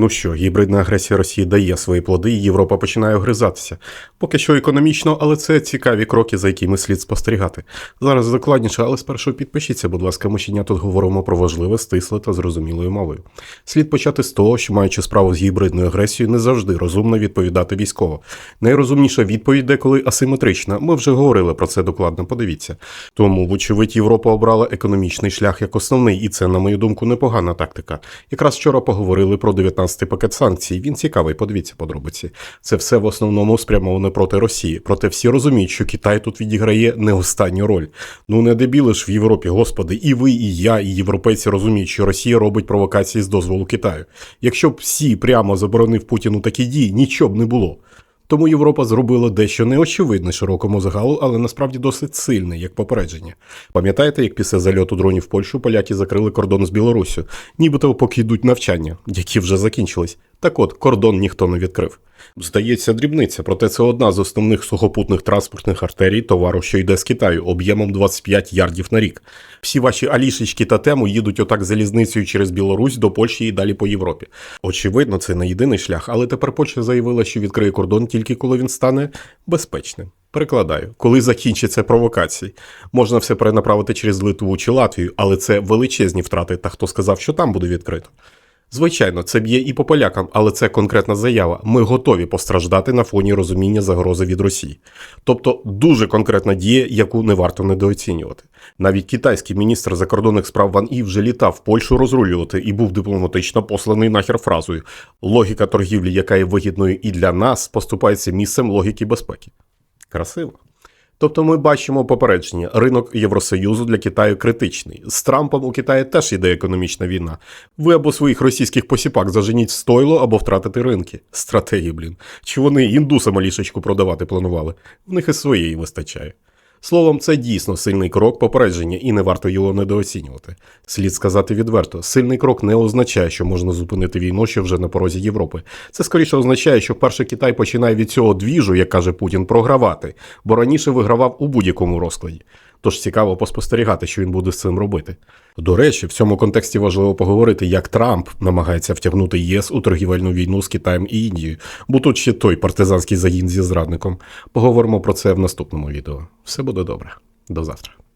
Ну що, гібридна агресія Росії дає свої плоди, і Європа починає огризатися. Поки що економічно, але це цікаві кроки, за якими слід спостерігати. Зараз докладніше, але спершу підпишіться, будь ласка, ми щодня тут говоримо про важливе, стисле та зрозумілою мовою. Слід почати з того, що маючи справу з гібридною агресією, не завжди розумно відповідати військово. Найрозумніша відповідь деколи асиметрична. Ми вже говорили про це докладно. Подивіться. Тому, вочевидь, Європа обрала економічний шлях як основний, і це, на мою думку, непогана тактика. Якраз вчора поговорили про 19 пакет санкцій. Він цікавий, подивіться подробиці. Це все в основному спрямоване проти Росії. Проте всі розуміють, що Китай тут відіграє не останню роль. Ну не дебіли ж в Європі, господи, і ви, і я, і європейці розуміють, що Росія робить провокації з дозволу Китаю. Якщо б всі прямо заборонив Путіну такі дії, нічого б не було. Тому Європа зробила дещо неочевидне широкому загалу, але насправді досить сильне, як попередження. Пам'ятаєте, як після зальоту дронів в Польщу поляки закрили кордон з Білоруссю, нібито поки йдуть навчання, які вже закінчились. Так от, кордон ніхто не відкрив. Здається, дрібниця, проте це одна з основних сухопутних транспортних артерій товару, що йде з Китаю, об'ємом 25 ярдів на рік. Всі ваші алішечки та тему їдуть отак залізницею через Білорусь до Польщі і далі по Європі. Очевидно, це не єдиний шлях, але тепер Польща заявила, що відкриє кордон тільки коли він стане безпечним. Перекладаю, коли закінчаться провокації, можна все перенаправити через Литву чи Латвію, але це величезні втрати. Та хто сказав, що там буде відкрито. Звичайно, це б'є і по полякам, але це конкретна заява. Ми готові постраждати на фоні розуміння загрози від Росії. Тобто дуже конкретна дія, яку не варто недооцінювати. Навіть китайський міністр закордонних справ Ван І вже літав в Польщу розрулювати і був дипломатично посланий нахер фразою: логіка торгівлі, яка є вигідною і для нас, поступається місцем логіки безпеки. Красиво. Тобто ми бачимо попередження, ринок Євросоюзу для Китаю критичний. З Трампом у Китаї теж іде економічна війна. Ви або своїх російських посіпак заженіть стойло, або втратите ринки. Стратегії, блін. Чи вони індусам лішечку продавати планували? В них і своєї вистачає. Словом, це дійсно сильний крок попередження, і не варто його недооцінювати. Слід сказати відверто, сильний крок не означає, що можна зупинити війну, що вже на порозі Європи. Це скоріше означає, що вперше Китай починає від цього двіжу, як каже Путін, програвати, бо раніше вигравав у будь-якому розкладі. Тож цікаво поспостерігати, що він буде з цим робити. До речі, в цьому контексті важливо поговорити, як Трамп намагається втягнути ЄС у торгівельну війну з Китаєм і Індією, бо тут ще той партизанський загін зі зрадником. Поговоримо про це в наступному відео. Все буде добре. До завтра.